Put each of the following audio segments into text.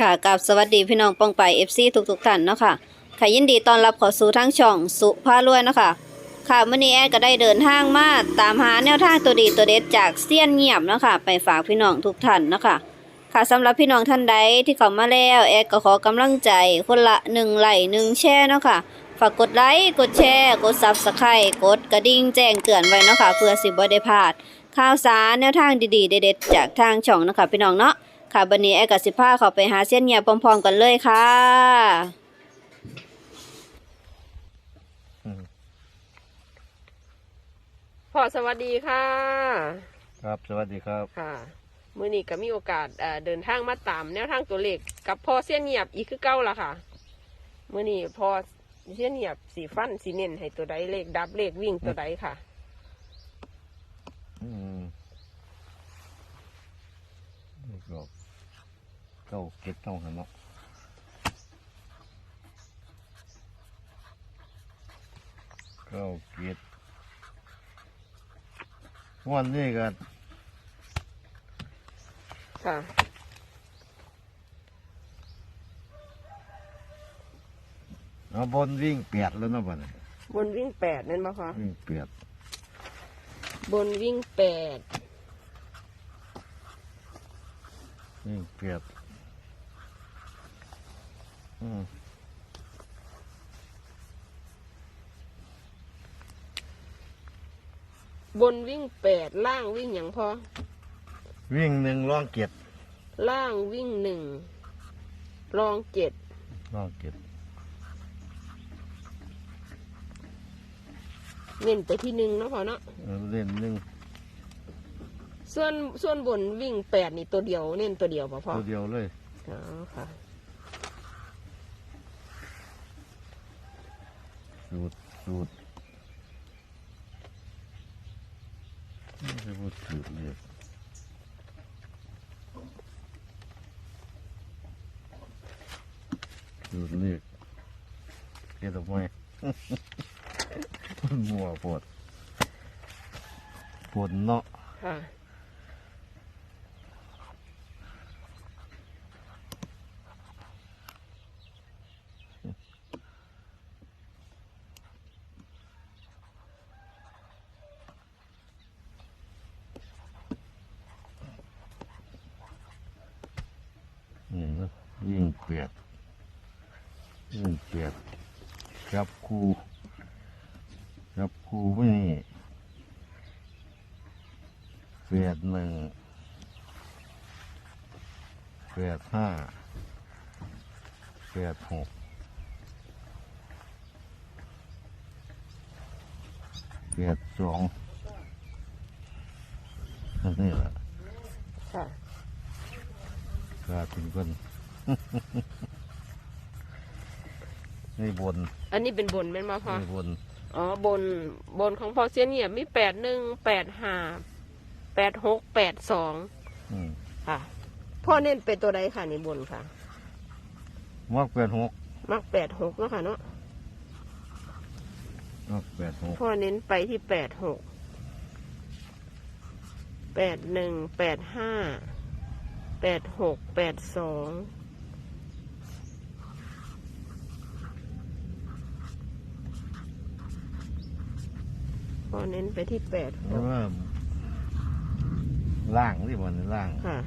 ค่ะกับสวัสดีพี่น้องปองไป FC ทุกทุกๆท่านเนาะค่ะค่ะยินดีต้อนรับข้าสู่ทั้งช่องสุภาลวยเนาะค่ะค่ะมื้อนี้แอดก็ได้เดินทางมาตามหาแนวทางตัวดีตัวเด็ดจากเซียนเงียบเนาะค่ะไปฝากพี่น้องทุกท่านเนาะค่ะค่ะสำหรับพี่น้องท่านใดที่เข้ามาแล้วแอดก็ขอกำลังใจคนละ1ไลค์1แชร์เนาะค่ะฝากกดไลค์กดแชร์ กด Subscribe กดกระดิ่งแจ้งเตือนไว้เนาะค่ะเพื่อสิบ่ได้พลาดข่าวสารแนวทางดีๆเด็ดๆจากทางช่องเนาะค่ะพี่น้องเนาะ ค่ะบันนี้แอร์กับสิพาเขาไปหาเส้นเงียบพร้อมๆกันเลยค่ะพ่อสวัสดีค่ะ ครับสวัสดีครับค่ะมื่อนี้ก็มีโอกาสเอ่อเดินทางมาตามแนวทางตัวเลขกับพ่อเสี้ยนเงียบอีกคือเก้าละค่ะมื่อนี้พ่อเสี้ยนเงียบสีฟันสีเน้นให้ตัวใดเลขดับเลขวิ่งตัวใดค่ะ อืมนี่ก็ เก้าเก็ดเก้าหันเนาะเก้าเก็ดวันนี้ก็ค่ะเอาบนวิ่งเปียดแล้วเนาะบ่เนี่ยบนวิ่งแปดนั่นปะคะวิ่งเปียดบนวิ่งแปดวิ่งเปียด อืมบนวิ่งแปดล่างวิ่งอย่างพอ วิ่งหนึ่งร่องเกียดล่างวิ่งหนึ่งรองเจ็ดร่องเกียดเน้นไปที่หนึ่งเนาะพอเนาะเออเล่นหนึ่งส่วนส่วนบนวิ่งแปดนี่ตัวเดียว เน้นตัวเดียวปะพอตัวเดียวเลย อ๋อค่ะ สูตรสูตรไม่ใช่พูดสูตรเลยสูตรเลยเกี่ยกับไม่มันมัวปวดปวดเนาะค่ะ นี่นะ ยิ่งเปียกยิ่งเปียกครับครูครับครูไม่นี่เปียดหนึ่งเปียดห้าเปียดหกเปียดสองนั่นนี่แหละค่ะกาถึงกันนี่ บน อันนี้เป็นบนแม่นมาพอนี่บน อ๋อบนบนของพอเซียนเงียบมีแปดหนึ่งแปดห้าแปดหกแปดสองอืมค่ะ พ่อเน้นเป็นตัวใดค่ะนี่บนค่ะ มักแปดหกมักแปดหกเนาะค่ะเนาะมักแปดหกพ่อเน้นไปที่แปดหกแปดหนึ่งแปดห้าแปดหกแปดสอง อเน้นไปที่แปดหเพราะกว่าล่างที่บนล่างค่ะ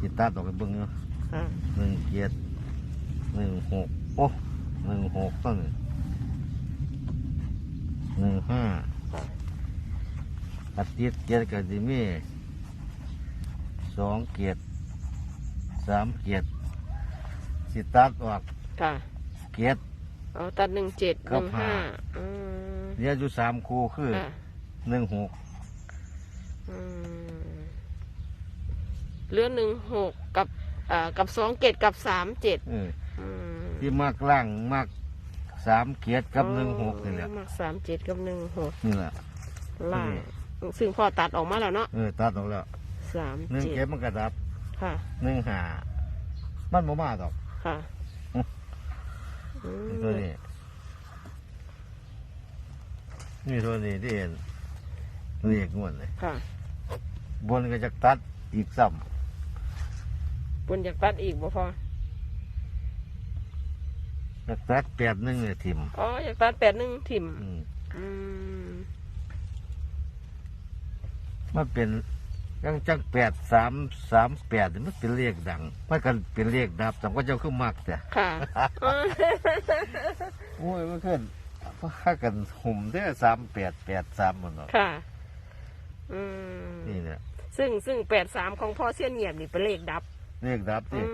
จิตตัดออกไปเบิ้งเนาะค่ะหนึ่งเจ็ดหนึ่งหกโอ้หนึ่งหกต้นหนึ่งห้าค่ะอาทิตย์เจ็ดกับจิมีสองเกียรติสามเกียรติสิตัดออกค่ะเกียรติเอาตัดหนึ่งเจ็ดหครันึ่บงห้าห้าอืม เนี่ยอยู่สามคู่คือค่ะ หนึ่งหกอืมเหลือหนึ่งหกกับอ่ากับสองเจ็ดกับสามเจ็ดเอออืมที่มากล่างมากสามเกียรติกับหนึ่งหกนี่แหละมักสามเจ็ดกับหนึ่งหกนี่แหละ ล่าง ซึ่งพอตัดออกมาแล้วเนาะเออตัดออกแล้วสามหนึ่งเจ็เก็ดบมันกระดับค่ะ หนึ่งหามันบ่มาดอก ค่ะอืมอืมนี่ตัวนี้ นี่ตัวนี้ที่เห็นเรียกงวดเลยค่ะ บนก็จะตัดอีกซ้บนอยากตัดอีกบ่พอแล้วตัดแปดหนึ่งเนี่ยทิมอ๋ออยากตัดแปดหนึ่งถิ่ม อืมอืม มันเป็นยังจังแปดสามสามแปดนี่มันเป็นเลขดังมันกันเป็นเลขดับแต่ก็เจ้าขึ้นมากแต่ค่ะอ๋อโอ้ยมันขึ้น พากันหุ่มได้สามแปดแปดสามมันเนาะค่ะ อืมนี่เนี่ยซึ่งซึ่งแปดสามของพ่อเสี้ยนเงียบนี่เป็นเลขดับ เลขดับอืที่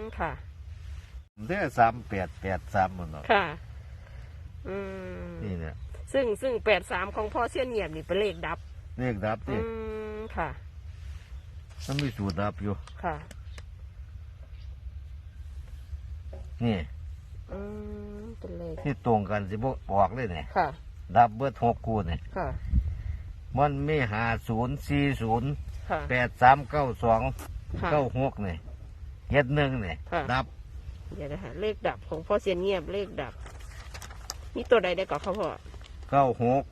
มค่ะ ได้สามแปดแปดสามมันเนาะค่ะ อืมนี่เนี่ยซึ่งซึ่งแปดสามของพ่อเสี้ยนเงียบนี่เป็นเลขดับ เลขดับอืที่มค่ะ มันมีสูตรดับอยู่ ค่ะ นี่ อืมเป็นเลข ที่ตรงกันสิบออกเลยเนี่ยค่ะ ดับเบิดหกกูเนี่ยค่ะ มันมีหาศูนย์สี่ศูนย์ค่ะ แปดสามเก้าสองค่ะ เก้าหกเนี่ยเฮ็ดหนึ่งเนี่ยค่ะ ดับเดี๋ยวนะคะเลขดับของพ่อเสียนเงียบเลขดับ มีตัวใดได้ก่อนครับพ่อเก้าหก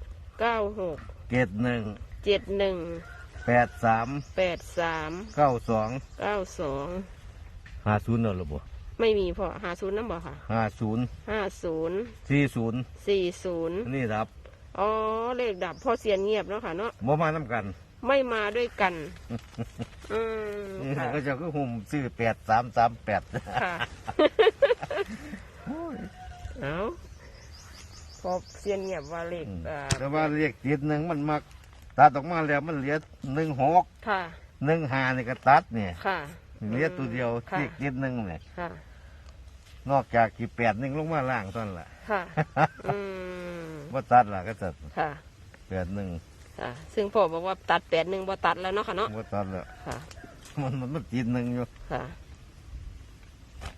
เก้าหกเจ็ดหนึ่งเจ็ดหนึ่งแปดสามแปดสามเก้าสองเก้าสองหาศูนย์เนอะหรือบ่ ไม่มีพ่อหาศูนย์น้ำบ่ค่ะห้าศูนย์ห้าศูนย์สี่ศูนย์สี่ศูนย์นี่ดับอ๋อเลขดับพ่อเสียนเงียบเนาะค่ะเนาะบ่มาน้ำกัน ไม่มาด้วยกันอืมค่ะก็จะก็หุ่มซื้อแปดสามสามแปดค่ะเอาพอเสียนเงียบว่าเลขอ่าแต่ว่าเรียกติดหนึ่งมันมักตัดออกมาแล้วมันเหลือหนึ่งหกค่ะหนึ่งหานี่ก็ตัดเนี่ยค่ะเหลือตัวเดียวค่ะที่ติดหนึ่งเนี่ยค่ะ นอกจากกี่แปดหนึ่งลงมาล่างต้นละค่ะอืมว่าตัดละก็ตัดค่ะ แปดหนึ่งค่ะ ซึ่งพ่อบอกว่าตัดแปดหนึ่งบ่ตัดแล้วเนาะค่ะเนาะว่าตัดละค่ะ มันมันมันติดหนึ่งอยู่ค่ะ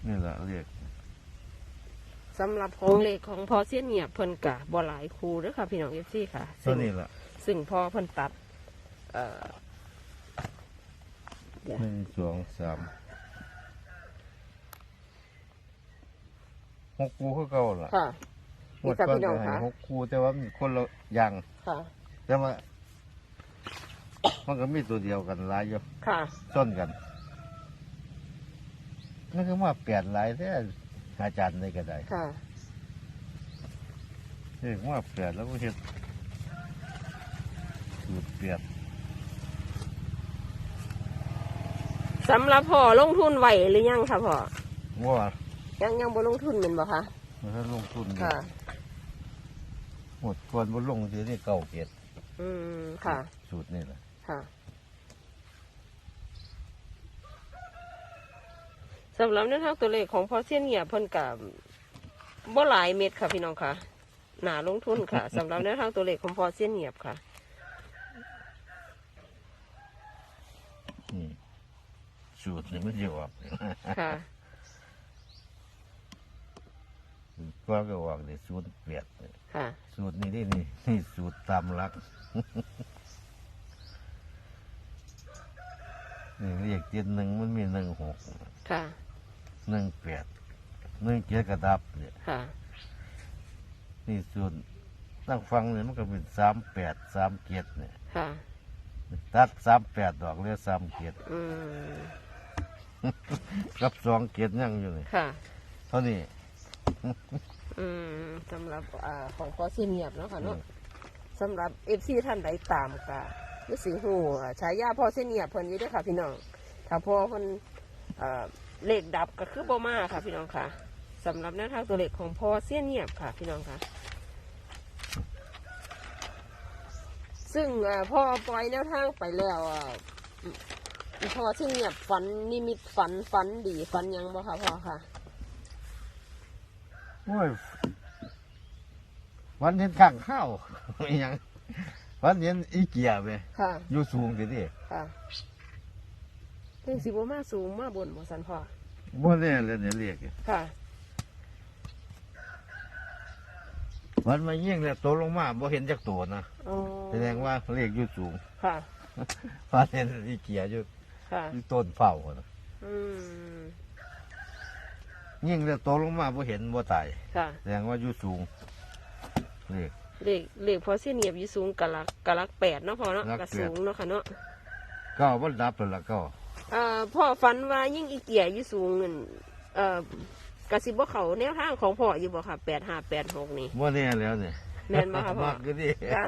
นี่แหละเรียกสำหรับของเลขของพ่อเสี้ยนเงียบเพิ่นกะบ่หลายครูเด้อค่ะ พี่น้องเอฟซีค่ะตัซึ่วงนี้ละซึ่งพ่อเพิ่นตัด เอ่อเดี๋ยวหนึ่งสองสาม กคูคือเก่าล่ะค่ะ หมนี่ดค่ะก่อนพี่น้องจะให้ค่ะหกคูแต่ว่ามีคนละอย่าง ค่ะ แต่ว่า มันก็มีตัวเดียวกันหลายอยู่ค่ะส้นกันนั่นคือว่าแปดหลายแท้อาจารย์ในก็ได้ค่ะ เรียกว่าแปดแล้วก็เห็ดสูตรเปลียดสำหรับพ่อลงทุนไหวหรือยังค่ะพ่อว่า ยังยังบ่ลงทุนเหมือนบ่คะมันลงทุนอยู่ค่ะ หมดควรบนลงทีนี่เก่าเกียรติอืมค่ะ สูตรนี่แหละค่ะสำหรับแนวทางตัวเลขของพ่อเสี้ยนเงียบเพิ่นกับบ่หลายเม็ดค่ะพี่น้องค่ะหนาลงทุนค่ะ สำหรับแนวทางตัวเลขของพ่อเสี้ยนเงียบค่ะ นี่สูตรนี่มันจะออก ค่ะ ก็ก็ออกในสูตรเปลียดค่ะ สูตรนี้นี่นี่นี่สูตรตามหลัก นี่เรียกเจ็ดหนึ่งมันมีหนึ่งหกค่ะ หนึ่งแปดหนึ่งเจ็ดกระดับเนี่ยค่ะ นี่ส่วนตั้งฟังเนี่ยมันก็เป็นสามแปดสามเจ็ดเนี่ยค่ะ ตัดสามแปดดอกเหลือสามเจ็ดอืมกับสองเจ็ดยังอยู่นี่ค่ะ เท่านี้ อืมสำหรับอ่าของพ่อเสี้ยนเงียบเนาะค่ะเนาะสำหรับเอฟซีท่านใดตามกะรู้สีหูอ่าฉายาพ่อเสี้ยนเงียบเพิ่นอยู่เด้วยค่ะ พี่น้องถ้าพ่อเพิ่นอ่าเลขดับก็คือบ่มาค่ะ พี่น้องค่ะสำหรับแนวทางตัวเลขของพ่อเสี้ยนเงียบค่ะ พี่น้องค่ะ ซึ่งอ่าพ่อปล่อยแนวทางไปแล้วอ่าอืมพ่อเสี้ยนเงียบฝันนิมิตฝันฝันดีฝันหยังบ่ค่ะพ่อค่ะ โอ้ยวันเห็นข้างข้าวไม่ยังวันเห็นอีเกียไปค่ะ อยู่สูงสิดิค่ะเลขสิบมาสูงมาบนบ่สันพ่อบ่แน่เลยเนี่ยเรียกค่ะ วันมายิ่งเนี่ยตัวลงมาบ่เห็นจักตัวนะอ๋อแสดงว่าเรียกอยู่สูงค่ะวันเห็นอีเกียอยู่ค่ะอยู่ต้นเฝ้านะอืม ยิ่งเนี่ยตัวลงมาบ่เห็นบ่ตายค่ะ แสดงว่าอยู่สูงเรียกเลขเลขพอเส้นเหนียบอยู่สูงกะลักกะลักแปดเนาะพอเนาะลักกะแปดสูงเนาะค่ะเนาะก็บ่ดับแล้วล่ะก็เอ่อพ่อฝันว่ายิ่งอีเกียอยู่สูงนั่นเอ่อกระสิบว่าเขาแนวทางของพ่ออยู่บ่ค่ะแปดห้าแปดหกนี่ว่าเนี่ยแล้วเนี่ยแม่นบ่ครับพ่อ มากก็ดีจ้ะ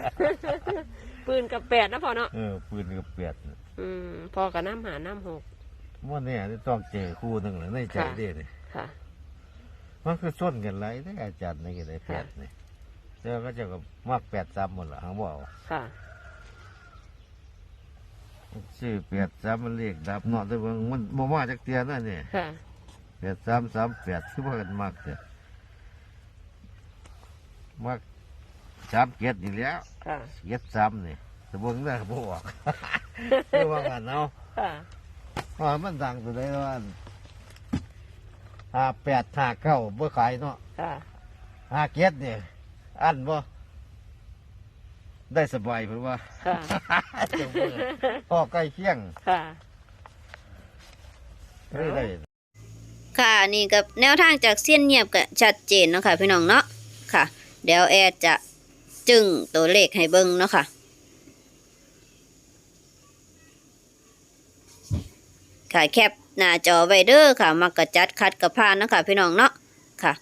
ปืนกับแปดนะพ่อเนาะเออปืนกับเปียดอืมพ่อกับน้ำหาน้ำหกว่าเนี่ยนี่ต้องเจอคู่หนึ่งเลยในใจค่ะ เด้เนี่ยค่ะ มันคือส้นกันไรได้อาจารย์ในกันได้แปดนี่แล้วก็จะกับมากแปดซ้ำหมดละหางบ่เอาค่ะชื่อแปดซ้ำมันเลขดับเนาะแต่ว่ามันบ่มาจากเตียนั่นนี่ค่ะแปดซ้ำซ้ำแปดคือว่ากันมากเด้อมากสามเกียรตินี่แหล้วค่ะเกียรติซ้ำนี่แต่เบิ่งได้บ่ออกคือว่ากันเนาะค่ะว่ามันดังตัวใดว่า ห้าแปดห้าเก้าบ่ขายเนาะค่ะห้าเกียรตินี่อันบ่ได้สบายเพิ่นว่าค่ะจังเบิ่งพ่อใกล้เคียงค่ะเลยได้ค่ะนี่กับแนวทางจากเส้ยนเงียบก็ชัดเจนเนาะค่ะพี่น้องเนาะค่ะ เดี๋ยวแอดจะจึงตัวเลขให้เบิ่งเนาะค่ะ ค่ะแคป หน้าจอไว้เด้อค่ะ มักกะจัดคัดกระพานนะคะพี่น้องเนาะค่ะ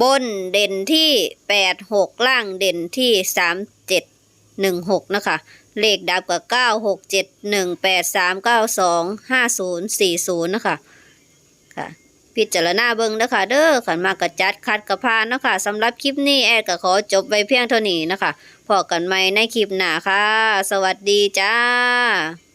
บนเด่นที่แปดหกล่างเด่นที่สามเจ็ดหนึ่งหกนะคะเลขดับกับเก้าหกเจ็ดหนึ่งแปดสามเก้าสองห้าศูนย์สี่ศูนย์นะคะค่ะ พิจารณาเบิ่งนะคะเด้อขันมากระจัดคัดกระพานนะคะสำหรับคลิปนี้แอดก็ขอจบไว้เพียงเท่านี้นะคะพอกันใหม่ในคลิปหน้าค่ะ สวัสดีจ้า